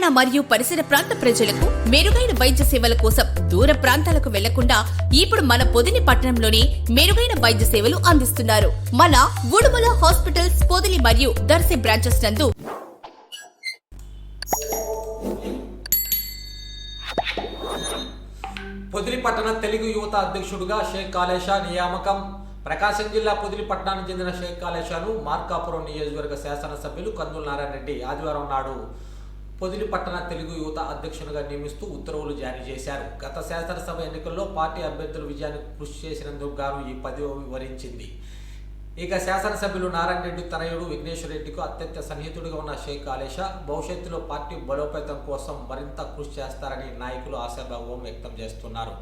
తెలంగాణ మరియు పరిసర ప్రాంత ప్రజలకు మెరుగైన వైద్య సేవల కోసం దూర ప్రాంతాలకు వెళ్ళకుండా ఇప్పుడు మన పొదిని పట్టణంలోనే మెరుగైన వైద్య సేవలు అందిస్తున్నారు. మన ఉడుమల హాస్పిటల్స్ పొదిలి మరియు దర్శి బ్రాంచెస్ నందు పొదిలి పట్టణ తెలుగు యువత అధ్యక్షుడిగా షేక్ కాళేషా నియామకం. ప్రకాశం జిల్లా పొదిలి పట్టణానికి చెందిన షేక్ కాళేషాను మార్కాపురం నియోజకవర్గ శాసనసభ్యులు కందుల నారాయణ రెడ్డి ఆదివారం నాడు పొదిలి పట్టణ తెలుగు యువత అధ్యక్షునిగా నియమిస్తూ ఉత్తర్వులు జారీ చేశారు. గత శాసనసభ ఎన్నికల్లో పార్టీ అభ్యర్థుల విజయానికి కృషి చేసినందుకు గాను ఈ పదవి వివరించింది. ఇక శాసనసభ్యులు నారాయణ రెడ్డి తనయుడు విఘ్నేశ్వరరెడ్డికి అత్యంత సన్నిహితుడిగా ఉన్న షేక్ కాళేషా భవిష్యత్తులో పార్టీ బలోపేతం కోసం మరింత కృషి చేస్తారని నాయకులు ఆశాభావం వ్యక్తం చేస్తున్నారు.